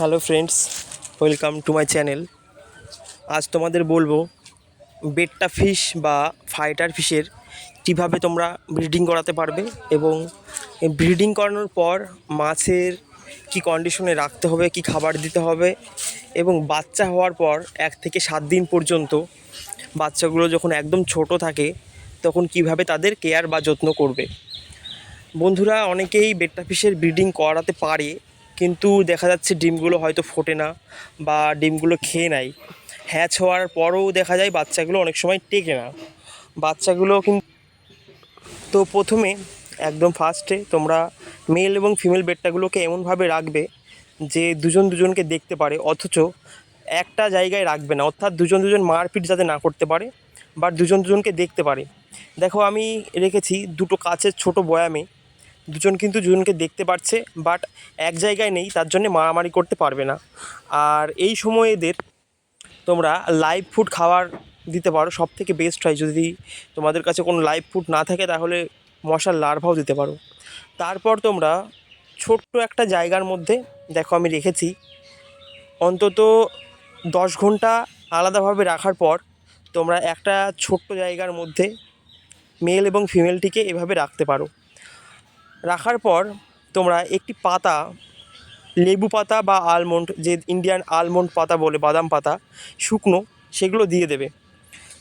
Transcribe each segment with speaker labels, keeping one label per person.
Speaker 1: Hello friends welcome to my channel আজ তোমাদের বলব বেটটা ফিশ বা ফাইটার ফিশের কীভাবে তোমরা ব্রিডিং করাতে পারবে এবং ব্রিডিং করানোর পর মাছের কি কন্ডিশনে রাখতে হবে, কি খাবার দিতে হবে এবং বাচ্চা হওয়ার পর এক থেকে সাত দিন পর্যন্ত বাচ্চাগুলো যখন একদম ছোট থাকে, তখন কীভাবে তাদের কেয়ার বা যত্ন করবে। বন্ধুরা, অনেকেই বেট্টা ফিশের ব্রিডিং করাতে পারে কিন্তু দেখা যাচ্ছে ডিমগুলো হয়তো ফোটে না বা ডিমগুলো খেয়ে নেয় হ্যাচ হওয়ার পরও দেখা যায় বাচ্চাগুলো অনেক সময় টেকে না। বাচ্চাগুলো কিন্তু তো প্রথমে একদম ফার্স্টে তোমরা মেল এবং ফিমেল বেডটাগুলোকে এমনভাবে রাখবে যে দুজন দুজনকে দেখতে পারে, অথচ একটা জায়গায় রাখবে না। অর্থাৎ দুজন দুজন মারপিট যাতে না করতে পারে, বা দুজন দুজনকে দেখতে পারে। দেখো আমি রেখেছি দুটো কাচের ছোট বয়ামে দুজন কিন্তু দুজনকে দেখতে পারছে বাট এক জায়গায় নেই, তার জন্য মারামারি করতে পারবে না। আর এই সময় এদের তোমরা লাইভ ফুড খাবার দিতে পারো সব থেকে বেস্ট হয়। যদি তোমাদের কাছে কোনো লাইভ ফুড না থাকে, তাহলে মশার লার্ভাও দিতে পারো। তারপর তোমরা ছোট্ট একটা জায়গার মধ্যে, দেখো আমি রেখেছি, অন্তত দশ ঘণ্টা আলাদাভাবে রাখার পর তোমরা একটা ছোট্ট জায়গার মধ্যে মেল এবং ফিমেলটিকে এভাবে রাখতে পারো। রাখার পর তোমরা একটি পাতা, লেবু পাতা বা আলমন্ড যে ইন্ডিয়ান আলমন্ড পাতা বলে, বাদাম পাতা, শুকনো, সেগুলো দিয়ে দেবে।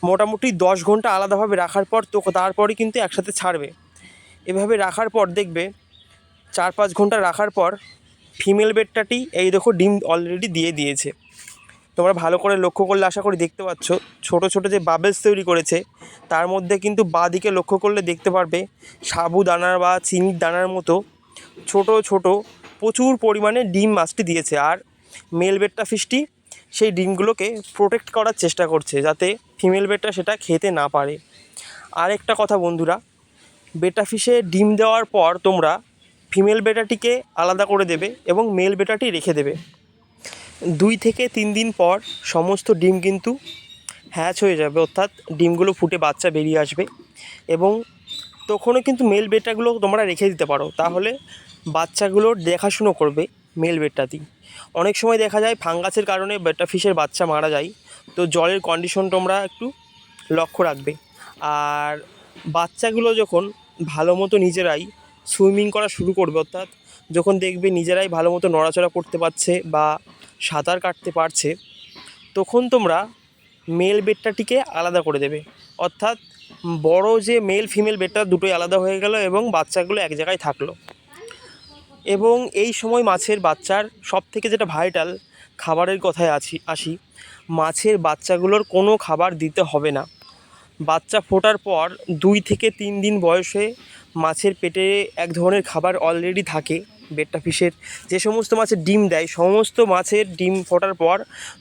Speaker 1: মোটামুটি দশ ঘণ্টা আলাদাভাবে রাখার পর তো তারপরে কিন্তু একসাথে ছাড়বে। এভাবে রাখার পর দেখবে চার পাঁচ ঘণ্টা রাখার পর ফিমেল বেডটাটি এই দেখো ডিম অলরেডি দিয়ে দিয়েছে। তোমরা ভালো করে লক্ষ্য করলে আশা করি দেখতে পাচ্ছ, ছোট ছোট যে বাবেলস তৈরি করেছে, তার মধ্যে কিন্তু বাঁদিকে লক্ষ্য করলে দেখতে পারবে, সাবু দানার বা চিনির দানার মতো ছোট ছোট প্রচুর পরিমাণে ডিম মাছটি দিয়েছে। আর মেল বেটটা ফিশটি সেই ডিমগুলোকে প্রোটেক্ট করার চেষ্টা করছে, যাতে ফিমেল বেটটা সেটা খেতে না পারে। আরেকটা কথা বন্ধুরা বেটা ফিশে ডিম দেওয়ার পর তোমরা ফিমেল বেটাটিকে আলাদা করে দেবে এবং মেল বেটাটি রেখে দেবে। দুই থেকে তিন দিন পর সমস্ত ডিম কিন্তু হ্যাচ হয়ে যাবে, অর্থাৎ ডিমগুলো ফুটে বাচ্চা বেরিয়ে আসবে এবং তখনও কিন্তু মেল বেটাগুলো তোমরা রেখে দিতে পারো। তাহলে বাচ্চাগুলোর দেখাশুনো করবে মেল বেটাটি অনেক সময় দেখা যায় ফাঙ্গাসের কারণে বেটা ফিশের বাচ্চা মারা যায়। তো জলের কন্ডিশন তোমরা একটু লক্ষ্য রাখবে। আর বাচ্চাগুলো যখন ভালো মতো নিজেরাই সুইমিং করা শুরু করবে, অর্থাৎ যখন দেখবে নিজেরাই ভালো মতো নড়াচড়া করতে পারছে বা সাঁতার কাটতে পারছে, তখন তোমরা মেল বেডটাটিকে আলাদা করে দেবে। অর্থাৎ বড় যে মেল ফিমেল বেডটা দুটোই আলাদা হয়ে গেল এবং বাচ্চাগুলো এক জায়গায় থাকল। এবং এই সময় মাছের বাচ্চার সব থেকে যেটা ভাইটাল খাবারের কথায় আছি, আসি, মাছের বাচ্চাগুলোর কোনো খাবার দিতে হবে না। বাচ্চা ফোটার পর দুই থেকে তিন দিন বয়সে মাছের পেটে এক ধরনের খাবার অলরেডি থাকে। বেটটা ফিশের। যে সমস্ত মাছের ডিম দেয়, সমস্ত মাছের ডিম ফোটার পর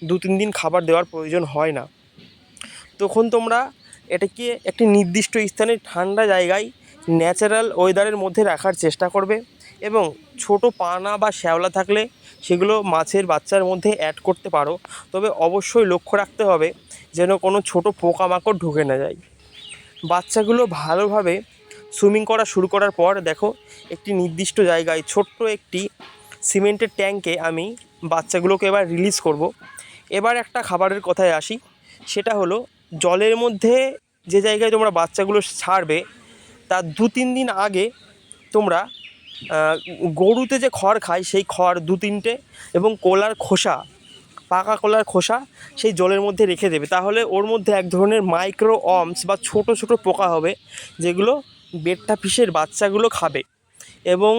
Speaker 1: দু তিন দিন খাবার দেওয়ার প্রয়োজন হয় না। তখন তোমরা এটাকে একটি নির্দিষ্ট স্থানে ঠান্ডা জায়গায় ন্যাচারাল ওয়েদারের মধ্যে রাখার চেষ্টা করবে এবং ছোট পানা বা শ্যাওলা থাকলে সেগুলো মাছের বাচ্চার মধ্যে অ্যাড করতে পারো। তবে অবশ্যই লক্ষ্য রাখতে হবে যেন কোনো ছোট পোকামাকড় ঢুকে না যায়। বাচ্চাগুলো ভালোভাবে সুইমিং করা শুরু করার পর দেখো, একটি নির্দিষ্ট জায়গায় ছোট্ট একটি সিমেন্টের ট্যাঙ্কে আমি বাচ্চাগুলোকে এবার রিলিজ করব। এবার একটা খাবারের কথায় আসি, সেটা হলো জলের মধ্যে যে জায়গায় তোমরা বাচ্চাগুলো ছাড়বে, তার দু তিন দিন আগে তোমরা গরুতে যে খড় খায় সেই খড় দু তিনটে এবং কোলার খোসা, পাকা কলার খোসা সেই জলের মধ্যে রেখে দেবে তাহলে ওর মধ্যে এক ধরনের মাইক্রো অমস বা ছোট ছোট পোকা হবে, যেগুলো বেটটা ফিশের বাচ্চাগুলো খাবে এবং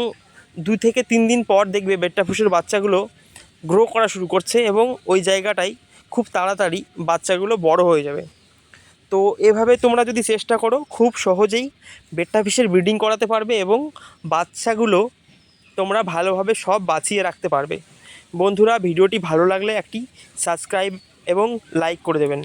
Speaker 1: দুই থেকে তিন দিন পর দেখবে বেটটা ফিশের বাচ্চাগুলো গ্রো করা শুরু করছে এবং ওই জায়গাটাই খুব তাড়াতাড়ি বাচ্চাগুলো বড় হয়ে যাবে। তো এভাবে তোমরা যদি চেষ্টা করো, খুব সহজেই বেটটা ফিশের ব্রিডিং করাতে পারবে এবং বাচ্চাগুলো তোমরা ভালোভাবে সব বাঁচিয়ে রাখতে পারবে। বন্ধুরা, ভিডিওটি ভালো লাগলে একটি সাবস্ক্রাইব এবং লাইক করে দেবেন।